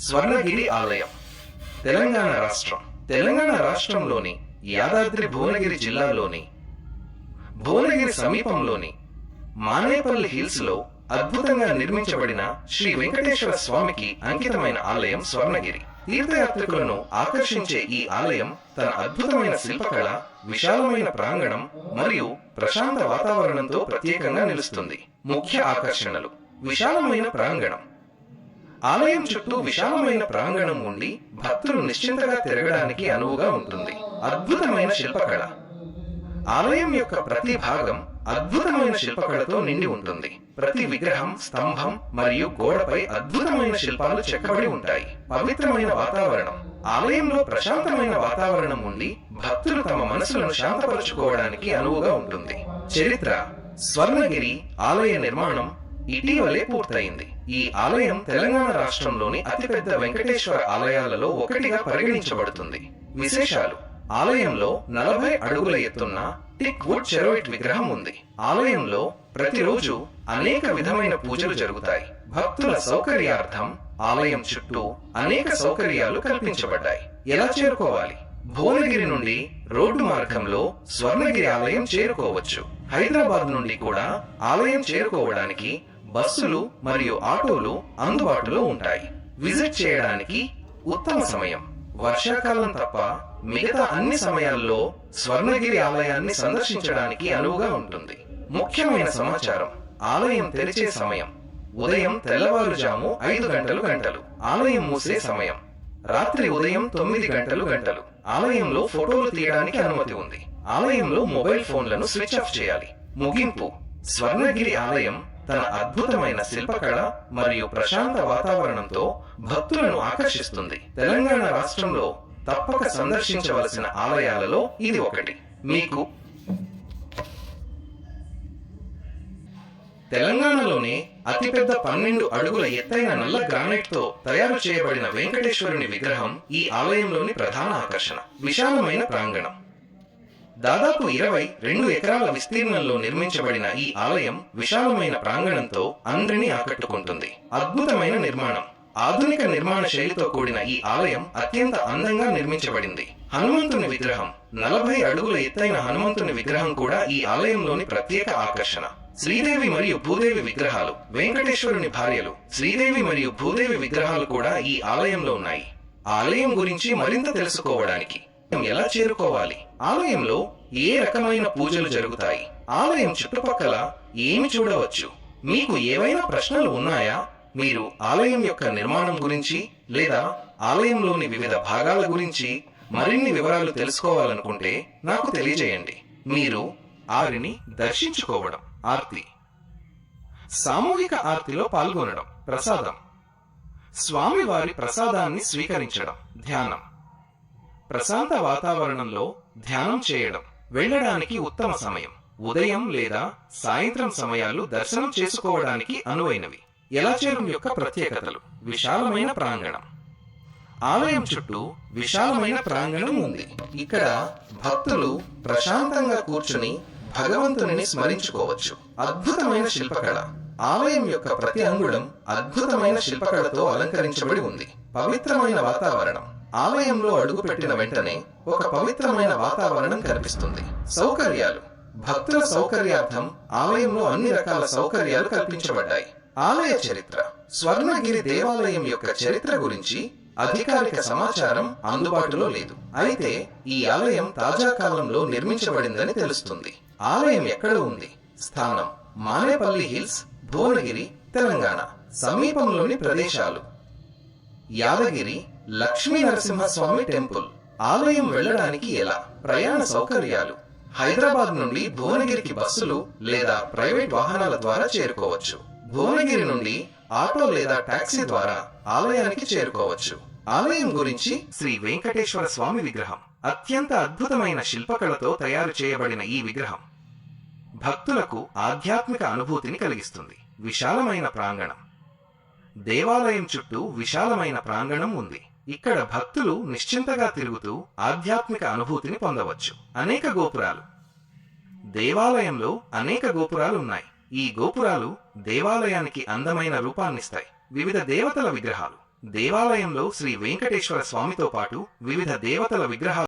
స్వర్ణగిరి ఆలయం. తెలంగాణ రాష్ట్రం. తెలంగాణ రాష్ట్రంలోని యాదాద్రి భువనగిరి జిల్లాలోని భువనగిరి సమీపంలోని మానేపల్లి హిల్స్లో అద్భుతంగా నిర్మించబడిన శ్రీ వెంకటేశ్వర స్వామికి అంకితమైన ఆలయం స్వర్ణగిరి. తీర్థయాత్రికులను ఆకర్షించే ఈ ఆలయం తన అద్భుతమైన శిల్పకళ విశాలమైన ప్రాంగణం మరియు ప్రశాంత వాతావరణంతో ప్రత్యేకంగా నిలుస్తుంది. ముఖ్య ఆకర్షణలు. విశాలమైన ప్రాంగణం. ఆలయం చుట్టూ విశాలమైన ప్రాంగణం ఉండి భక్తులు నిశ్చింతగా తిరగడానికి అనువుగా ఉంటుంది. అద్భుతమైన శిల్పకళ. ఆలయం యొక్క ప్రతి భాగం అద్భుతమైన శిల్పకళతో నిండి ఉంటుంది. ప్రతి విగ్రహం స్తంభం మరియు గోడపై అద్భుతమైన శిల్పాలు చెక్కబడి ఉంటాయి. పవిత్రమైన వాతావరణం. ఆలయంలో ప్రశాంతమైన వాతావరణం ఉండి భక్తులు తమ మనసులను శాంతపరచుకోవడానికి అనువుగా ఉంటుంది. చరిత్ర. స్వర్ణగిరి ఆలయ నిర్మాణం ఇటీవలే పూర్తయింది. ఈ ఆలయం తెలంగాణ రాష్ట్రంలోని అతిపెద్ద వెంకటేశ్వర ఆలయాలలో ఒకటిగా పరిగణించబడుతుంది. విశేషాలు. ఆలయంలో నలభై అడుగుల ఎత్తున్న టిక్ వుడ్ చెరోయిట్ విగ్రహం ఉంది. ఆలయంలో ప్రతిరోజు అనేక విధమైన పూజలు జరుగుతాయి. భక్తుల సౌకర్యార్థం ఆలయం చుట్టూ అనేక సౌకర్యాలు కల్పించబడ్డాయి. ఎలా చేరుకోవాలి? భువనగిరి నుండి రోడ్డు మార్గంలో స్వర్ణగిరి ఆలయం చేరుకోవచ్చు. హైదరాబాద్ నుండి కూడా ఆలయం చేరుకోవడానికి బస్సులు మరియు ఆటోలు అందుబాటులో ఉంటాయి. విజిట్ చేయడానికి ఉత్తమ సమయం. వర్షాకాలం తప్ప మిగతా అన్ని సమయాల్లో స్వర్ణగిరి ఆలయాన్ని సందర్శించడానికి అనువుగా ఉంటుంది. ముఖ్యమైన సమాచారం. ఆలయం తెరిచే సమయం. ఉదయం తెల్లవారుజాము ఐదు గంటలు గంటలు. ఆలయం మూసే సమయం. రాత్రి ఉదయం తొమ్మిది గంటలు గంటలు. ఆలయంలో ఫోటోలు తీయడానికి అనుమతి ఉంది. ఆలయంలో మొబైల్ ఫోన్లను స్విచ్ ఆఫ్ చేయాలి. ముగింపు. స్వర్ణగిరి ఆలయం తన అద్భుతమైన శిల్పకళ మరియు ప్రశాంత వాతావరణంతో భక్తులను ఆకర్షిస్తుంది. తెలంగాణ రాష్ట్రంలో తప్పక సందర్శించవలసిన ఆలయాలలో ఇది ఒకటి. మీకు తెలంగాణలోనే అతిపెద్ద పన్నెండు అడుగుల ఎత్తైన నల్ల గ్రానైట్తో తయారు చేయబడిన వెంకటేశ్వరుని విగ్రహం ఈ ఆలయంలోని ప్రధాన ఆకర్షణ విశాలమైన ప్రాంగణం. దాదాపు ఇరవై రెండు ఎకరాల విస్తీర్ణంలో నిర్మించబడిన ఈ ఆలయం విశాలమైన ప్రాంగణంతో అందరినీ ఆకట్టుకుంటుంది. అద్భుతమైన నిర్మాణం. ఆధునిక నిర్మాణ శైలితో కూడిన ఈ ఆలయం అత్యంత అందంగా నిర్మించబడింది. హనుమంతుని విగ్రహం. నలభై అడుగుల ఎత్తైన హనుమంతుని విగ్రహం కూడా ఈ ఆలయంలోని ప్రత్యేక ఆకర్షణ. శ్రీదేవి మరియు భూదేవి విగ్రహాలు. వెంకటేశ్వరుని భార్యలు శ్రీదేవి మరియు భూదేవి విగ్రహాలు కూడా ఈ ఆలయంలో ఉన్నాయి. ఆలయం గురించి మరింత తెలుసుకోవడానికి ఎలా చేరుకోవాలి? ఆలయంలో ఏ రకమైన పూజలు జరుగుతాయి? ఆలయం చుట్టుపక్కల ఏమి చూడవచ్చు? మీకు ఏవైనా ప్రశ్నలు ఉన్నాయా? మీరు ఆలయం యొక్క నిర్మాణం గురించి లేదా ఆలయంలోని వివిధ భాగాల గురించి మరిన్ని వివరాలు తెలుసుకోవాలనుకుంటే నాకు తెలియజేయండి. మీరు ఆరిని దర్శించుకోవడం ఆర్తి. సామూహిక ఆర్తిలో పాల్గొనడం ప్రసాదం. స్వామివారి ప్రసాదాన్ని స్వీకరించడం ధ్యానం. ప్రశాంత వాతావరణంలో ధ్యానం చేయడం వెళ్ళడానికి ఉత్తమ సమయం. ఉదయం లేదా సాయంత్రం సమయాలు దర్శనం చేసుకోవడానికి అనువైనవి. ఎలాచేరం యొక్క ప్రత్యేకతలు. విశాలమైన ప్రాంగణం. ఆలయం చుట్టూ విశాలమైన ప్రాంగణం ఉంది. ఇక్కడ భక్తులు ప్రశాంతంగా కూర్చుని భగవంతుని స్మరించుకోవచ్చు. అద్భుతమైన శిల్పకళ. ఆలయం యొక్క ప్రతి అంగుళం అద్భుతమైన శిల్పకళతో అలంకరించబడి ఉంది. పవిత్రమైన వాతావరణం. ఆలయంలో అడుగుపెట్టిన వెంటనే ఒక పవిత్రమైన వాతావరణం కనిపిస్తుంది. సౌకర్యాలు. భక్తుల సౌకర్యార్థం ఆలయంలో అన్ని రకాల సౌకర్యాలు కల్పించబడ్డాయి. ఆలయ చరిత్ర. స్వర్ణగిరి దేవాలయం యొక్క చరిత్ర గురించి అధికారిక సమాచారం అందుబాటులో లేదు. అయితే ఈ ఆలయం తాజా కాలంలో నిర్మించబడిందని తెలుస్తుంది. ఆలయం ఎక్కడ ఉంది? స్థానం. మానేపల్లి హిల్స్ భువనగిరి తెలంగాణ. సమీపంలోని ప్రదేశాలు. యాదగిరి లక్ష్మీ నరసింహస్వామి టెంపుల్. ఆలయం వెళ్ళడానికి ఎలా? ప్రయాణ సౌకర్యాలు. హైదరాబాద్ నుండి భువనగిరికి బస్సులు లేదా ప్రైవేట్ వాహనాల ద్వారా చేరుకోవచ్చు. భువనగిరి నుండి ఆటో లేదా టాక్సీ ద్వారా ఆలయానికి చేరుకోవచ్చు. ఆలయం గురించి శ్రీ వెంకటేశ్వర స్వామి విగ్రహం. అత్యంత అద్భుతమైన శిల్పకళతో తయారు చేయబడిన ఈ విగ్రహం భక్తులకు ఆధ్యాత్మిక అనుభూతిని కలిగిస్తుంది. విశాలమైన ప్రాంగణం. దేవాలయం చుట్టూ విశాలమైన ప్రాంగణం ఉంది. ఇక్కడ భక్తులు నిశ్చింతగా తిరుగుతూ ఆధ్యాత్మిక అనుభూతిని పొందవచ్చు. అనేక గోపురాలు. దేవాలయంలో అనేక గోపురాలు ఉన్నాయి ఈ గోపురాలు దేవాలయానికి అందమైన రూపాన్నిస్తాయి. వివిధ దేవతల విగ్రహాలు. దేవాలయంలో శ్రీ వెంకటేశ్వర స్వామితో పాటు వివిధ దేవతల విగ్రహాలు